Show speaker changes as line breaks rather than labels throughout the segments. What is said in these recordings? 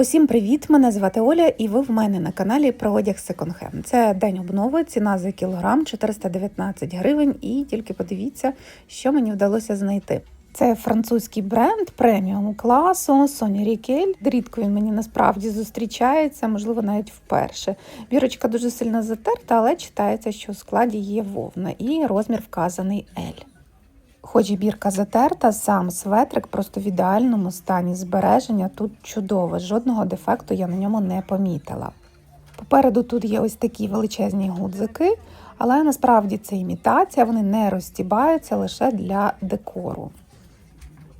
Усім привіт! Мене звати Оля, і ви в мене на каналі про одяг Hand. Це день обнови, ціна за кілограм 419 гривень. І тільки подивіться, що мені вдалося знайти. Це французький бренд преміум класу Sony Рікель. Рідко він мені насправді зустрічається, можливо, навіть вперше. Бірочка дуже сильно затерта, але читається, що у складі є вовна, і розмір вказаний L. Хоч і бірка затерта, сам светрик просто в ідеальному стані збереження. Тут чудово, жодного дефекту я на ньому не помітила. Попереду тут є ось такі величезні гудзики, але насправді це імітація, вони не розтібаються лише для декору.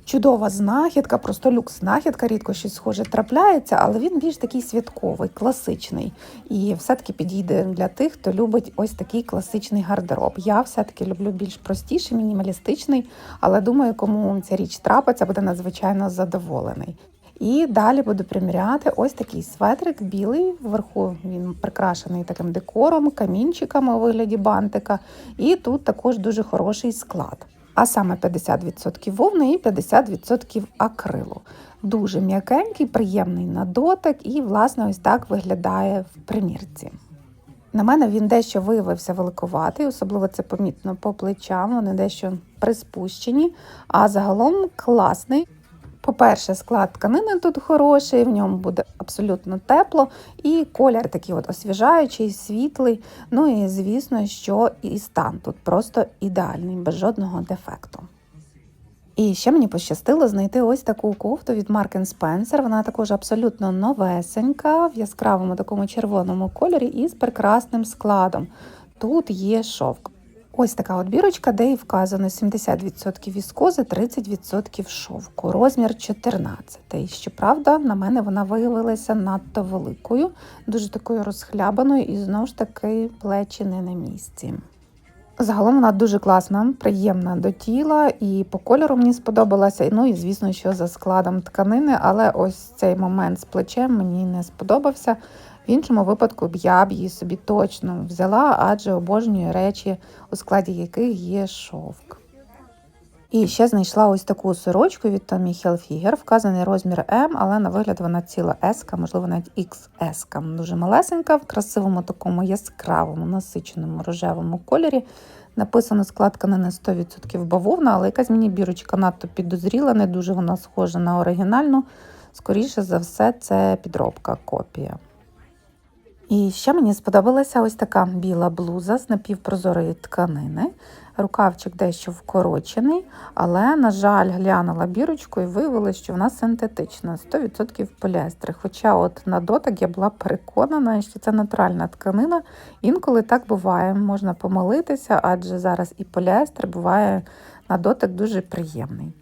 Чудова знахідка, просто люкс знахідка, рідко щось схоже трапляється, але він більш такий святковий, класичний. І все-таки підійде для тих, хто любить ось такий класичний гардероб. Я все-таки люблю більш простіший, мінімалістичний, але думаю, кому ця річ трапиться, буде надзвичайно задоволений. І далі буду приміряти ось такий светрик білий. Вверху він прикрашений таким декором, камінчиками у вигляді бантика. І тут також дуже хороший склад а саме 50% вовни і 50% акрилу. Дуже м'якенький, приємний на дотик, і, власне, ось так виглядає в примірці. На мене він дещо виявився великуватий, особливо це помітно по плечам, вони дещо приспущені, а загалом класний. По-перше, склад тканини тут хороший, в ньому буде абсолютно тепло, і колір такий от освіжаючий, світлий. Ну і звісно, що і стан тут просто ідеальний, без жодного дефекту. І ще мені пощастило знайти ось таку кофту від Mark Spencer. Вона також абсолютно новесенька, в яскравому такому червоному кольорі і з прекрасним складом. Тут є шовк. Ось така от бірочка, де і вказано 70% віскози, 30% шовку, розмір 14. Щоправда, на мене вона виявилася надто великою, дуже такою розхлябаною і знову ж таки плечі не на місці. Загалом вона дуже класна, приємна до тіла, і по кольору мені сподобалася. Ну і звісно, що за складом тканини, але ось цей момент з плечем мені не сподобався. В іншому випадку б я б її собі точно взяла, адже обожнюю речі, у складі яких є шовк. І ще знайшла ось таку сорочку від Tommy Hilfiger, вказаний розмір М, але на вигляд вона ціла S, можливо, навіть XS. Дуже малесенька, в красивому такому яскравому, насиченому рожевому кольорі. Написано складка не на 100% бавовна, але якась мені бірочка надто підозріла, не дуже вона схожа на оригінальну. Скоріше за все, це підробка копія. І ще мені сподобалася ось така біла блуза з напівпрозорої тканини. Рукавчик дещо вкорочений, але, на жаль, глянула бірочку і виявилося, що вона синтетична, 100% поліестри. Хоча от на дотик я була переконана, що це натуральна тканина. Інколи так буває, можна помилитися, адже зараз і поліестр буває на дотик дуже приємний.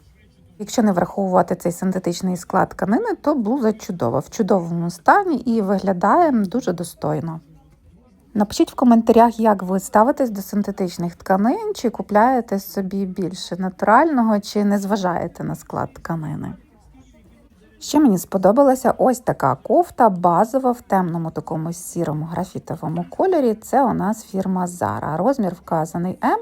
Якщо не враховувати цей синтетичний склад тканини, то блуза чудова, в чудовому стані і виглядає дуже достойно. Напишіть в коментарях, як ви ставитесь до синтетичних тканин, чи купляєте собі більше натурального, чи не зважаєте на склад тканини. Ще мені сподобалася ось така кофта базова в темному такому сірому графітовому кольорі. Це у нас фірма Zara. Розмір вказаний М.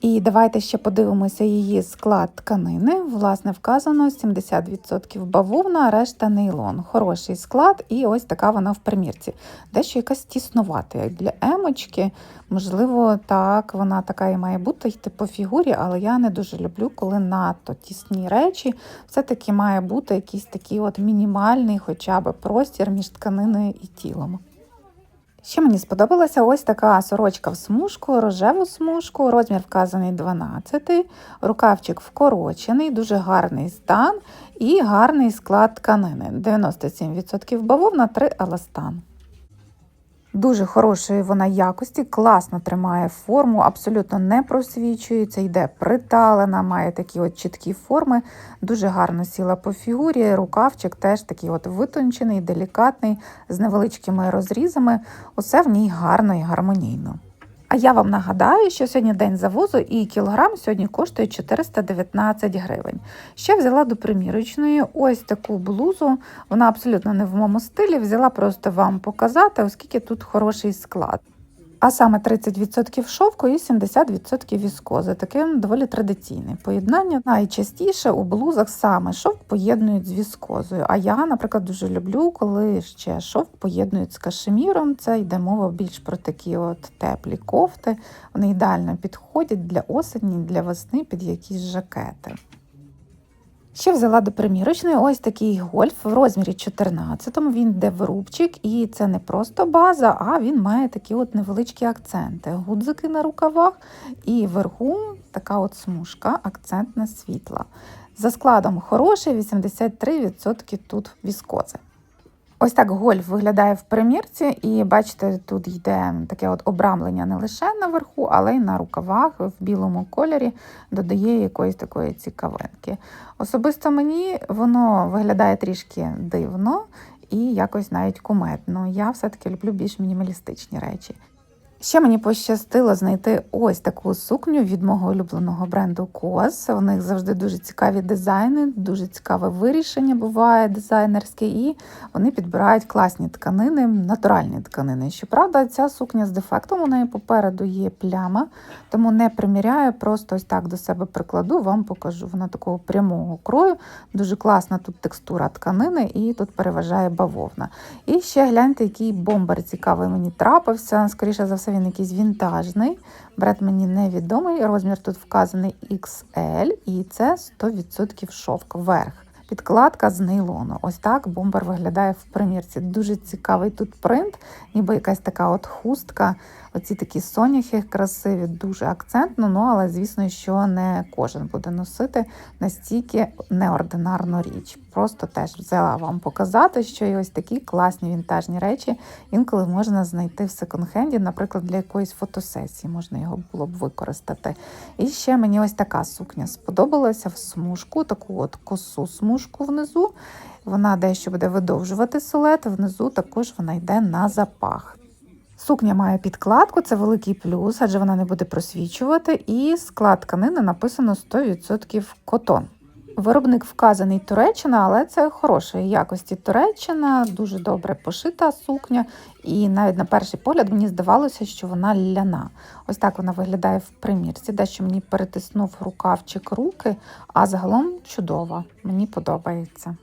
І давайте ще подивимося її склад тканини. Власне, вказано 70% бавовна, решта нейлон. Хороший склад, і ось така вона в примірці. Дещо якась тіснувата, для емочки. Можливо, так вона така і має бути йти по фігурі, але я не дуже люблю, коли надто тісні речі. Все-таки має бути якийсь такий от мінімальний хоча б простір між тканиною і тілом. Ще мені сподобалася ось така сорочка в смужку, рожеву смужку, розмір вказаний 12, рукавчик вкорочений, дуже гарний стан і гарний склад тканини. 97% бавовна, 3 еластан. Дуже хорошої вона якості, класно тримає форму, абсолютно не просвічується, йде приталена, має такі от чіткі форми, дуже гарно сіла по фігурі. Рукавчик теж такий от витончений, делікатний, з невеличкими розрізами. Усе в ній гарно і гармонійно. А я вам нагадаю, що сьогодні день завозу і кілограм сьогодні коштує 419 гривень. Ще взяла до примірочної ось таку блузу. Вона абсолютно не в моєму стилі. Взяла просто вам показати, оскільки тут хороший склад. А саме 30% шовку і 70% віскози. Таке доволі традиційне поєднання. Найчастіше у блузах саме шовк поєднують з віскозою. А я, наприклад, дуже люблю, коли ще шовк поєднують з кашеміром. Це йде мова більш про такі от теплі кофти. Вони ідеально підходять для осені, для весни під якісь жакети. Ще взяла до примірочної ось такий гольф в розмірі 14 Він йде в рубчик, і це не просто база, а він має такі от невеличкі акценти. Гудзики на рукавах, і вверху така от смужка, акцентна світла. За складом хороший, 83% тут віскози. Ось так гольф виглядає в примірці, і бачите, тут йде таке от обрамлення не лише наверху, але й на рукавах в білому кольорі додає якоїсь такої цікавинки. Особисто мені воно виглядає трішки дивно і якось навіть куметно. Я все-таки люблю більш мінімалістичні речі. Ще мені пощастило знайти ось таку сукню від мого улюбленого бренду COS. У них завжди дуже цікаві дизайни, дуже цікаве вирішення буває дизайнерське, і вони підбирають класні тканини, натуральні тканини. Щоправда, ця сукня з дефектом у неї попереду є пляма, тому не приміряю, просто ось так до себе прикладу, вам покажу. Вона такого прямого крою, дуже класна тут текстура тканини, і тут переважає бавовна. І ще гляньте, який бомбер цікавий мені трапився. Скоріше за все, він якийсь вінтажний. Бред мені невідомий. Розмір тут вказаний XL, і це 100% шовк вверх. Підкладка з нейлону. Ось так бомбер виглядає в примірці. Дуже цікавий тут принт, ніби якась така от хустка. Оці такі соняхи красиві, дуже акцентно, ну але звісно, що не кожен буде носити настільки неординарну річ. Просто теж взяла вам показати, що і ось такі класні вінтажні речі інколи можна знайти в секонд-хенді, наприклад, для якоїсь фотосесії можна його було б використати. І ще мені ось така сукня сподобалася в смужку, таку от косу смужку внизу. Вона дещо буде видовжувати силует, внизу також вона йде на запах. Сукня має підкладку, це великий плюс, адже вона не буде просвічувати, і склад тканини написано 100% котон. Виробник вказаний Туреччина, але це хорошої якості Туреччина, дуже добре пошита сукня, і навіть на перший погляд мені здавалося, що вона ляна. Ось так вона виглядає в примірці, дещо мені перетиснув рукавчик руки, а загалом чудова, мені подобається.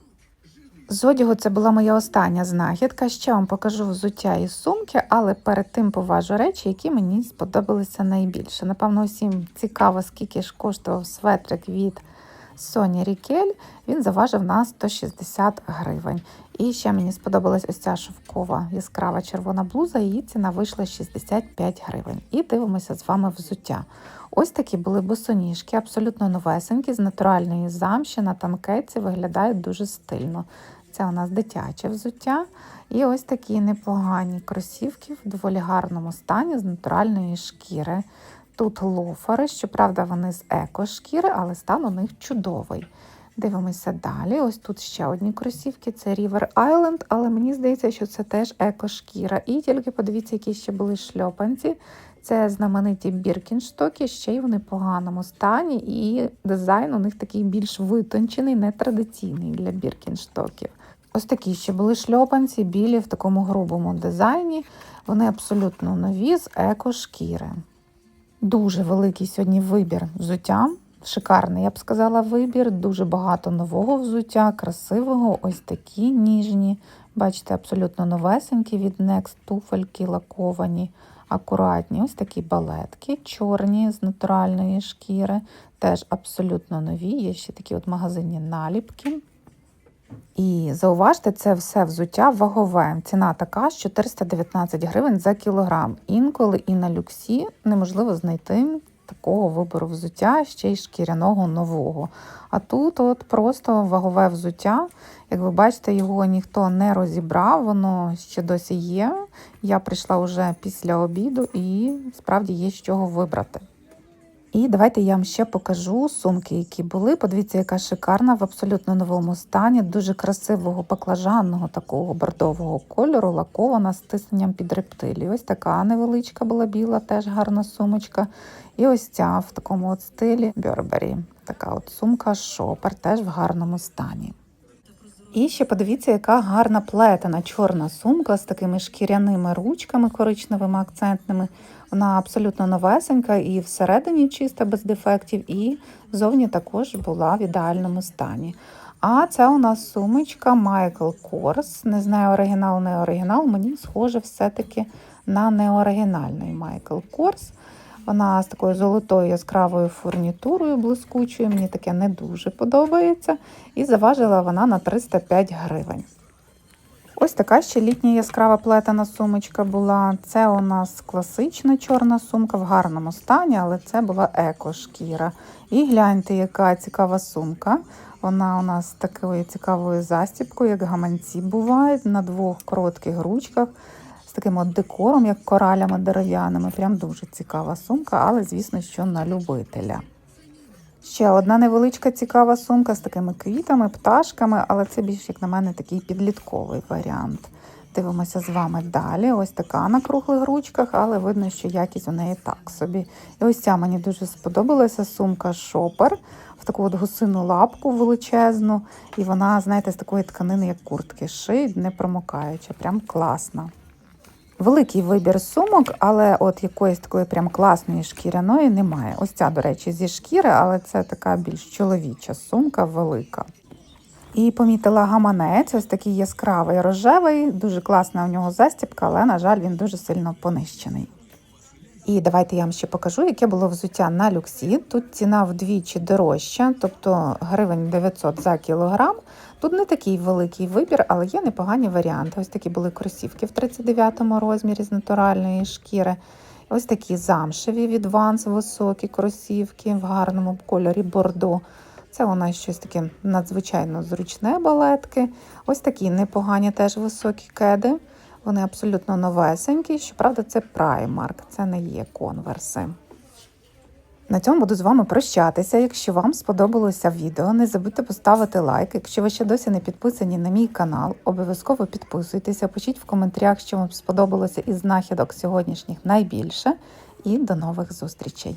З одягу це була моя остання знахідка. Ще вам покажу взуття і сумки, але перед тим поважу речі, які мені сподобалися найбільше. Напевно, усім цікаво, скільки ж коштував светрик від Соні Рікель. Він заважив на 160 гривень. І ще мені сподобалась ось ця шовкова яскрава червона блуза, її ціна вийшла 65 гривень. І дивимося з вами взуття. Ось такі були босоніжки, абсолютно новесенькі, з натуральної замші на танкеці виглядають дуже стильно. Це у нас дитяче взуття. І ось такі непогані кросівки в доволі гарному стані з натуральної шкіри. Тут лофери, щоправда, вони з екошкіри, але стан у них чудовий. Дивимося далі. Ось тут ще одні кросівки, це River Island, але мені здається, що це теж екошкіра. І тільки подивіться, які ще були шльопанці. Це знамениті біркінштоки, ще й в непоганому стані, і дизайн у них такий більш витончений, нетрадиційний для біркінштоків. Ось такі ще були шльопанці, білі в такому грубому дизайні. Вони абсолютно нові з екошкіри. Дуже великий сьогодні вибір взуття. Шикарний, я б сказала, вибір. Дуже багато нового взуття, красивого, ось такі ніжні. Бачите, абсолютно новесенькі від Next туфельки лаковані, акуратні. Ось такі балетки, чорні з натуральної шкіри. Теж абсолютно нові. Є ще такі от магазинні наліпки. І зауважте, це все взуття вагове. Ціна така 419 гривень за кілограм. Інколи і на люксі неможливо знайти такого вибору взуття, ще й шкіряного нового. А тут от просто вагове взуття. Як ви бачите, його ніхто не розібрав, воно ще досі є. Я прийшла вже після обіду і справді є з чого вибрати. І давайте я вам ще покажу сумки, які були. Подивіться, яка шикарна в абсолютно новому стані, дуже красивого баклажанного такого бордового кольору, лакована з тисненням під рептилії. Ось така невеличка була біла, теж гарна сумочка. І ось ця в такому от стилі Burberry. Така от сумка шопер, теж в гарному стані. І ще подивіться, яка гарна плетена чорна сумка з такими шкіряними ручками коричневими акцентними. Вона абсолютно новесенька і всередині чиста без дефектів, і зовні також була в ідеальному стані. А це у нас сумочка Michael Kors. Не знаю, оригінал, не оригінал. Мені схоже все-таки на неоригінальний Michael Kors. Вона з такою золотою яскравою фурнітурою блискучою. Мені таке не дуже подобається. І заважила вона на 305 гривень. Ось така ще літня яскрава плетена сумочка була. Це у нас класична чорна сумка в гарному стані, але це була еко-шкіра. І гляньте, яка цікава сумка. Вона у нас такою цікавою застібкою, як гаманці бувають, на двох коротких ручках, таким от декором, як коралями дерев'яними. Прям дуже цікава сумка, але, звісно, що на любителя. Ще одна невеличка цікава сумка з такими квітами, пташками, але це більш, як на мене, такий підлітковий варіант. Дивимося з вами далі. Ось така на круглих ручках, але видно, що якість у неї так собі. І ось ця мені дуже сподобалася сумка шопер в таку от гусину лапку величезну. І вона, знаєте, з такої тканини, як куртки, шиють, не промокаюча, прям класна. Великий вибір сумок, але от якоїсь такої прям класної шкіряної немає. Ось ця, до речі, зі шкіри, але це така більш чоловіча сумка велика. І помітила гаманець, ось такий яскравий рожевий, дуже класна у нього застібка, але, на жаль, він дуже сильно понищений. І давайте я вам ще покажу, яке було взуття на люксі. Тут ціна вдвічі дорожча, тобто гривень 900 за кілограм. Тут не такий великий вибір, але є непогані варіанти. Ось такі були кросівки в 39-му розмірі з натуральної шкіри. Ось такі замшеві від Vans високі кросівки в гарному кольорі бордо. Це у нас щось таке надзвичайно зручне балетки. Ось такі непогані теж високі кеди. Вони абсолютно новесенькі. Щоправда, це Primark, це не є конверси. На цьому буду з вами прощатися. Якщо вам сподобалося відео, не забудьте поставити лайк. Якщо ви ще досі не підписані на мій канал, обов'язково підписуйтеся, пишіть в коментарях, що вам сподобалося із знахідок сьогоднішніх найбільше. І до нових зустрічей!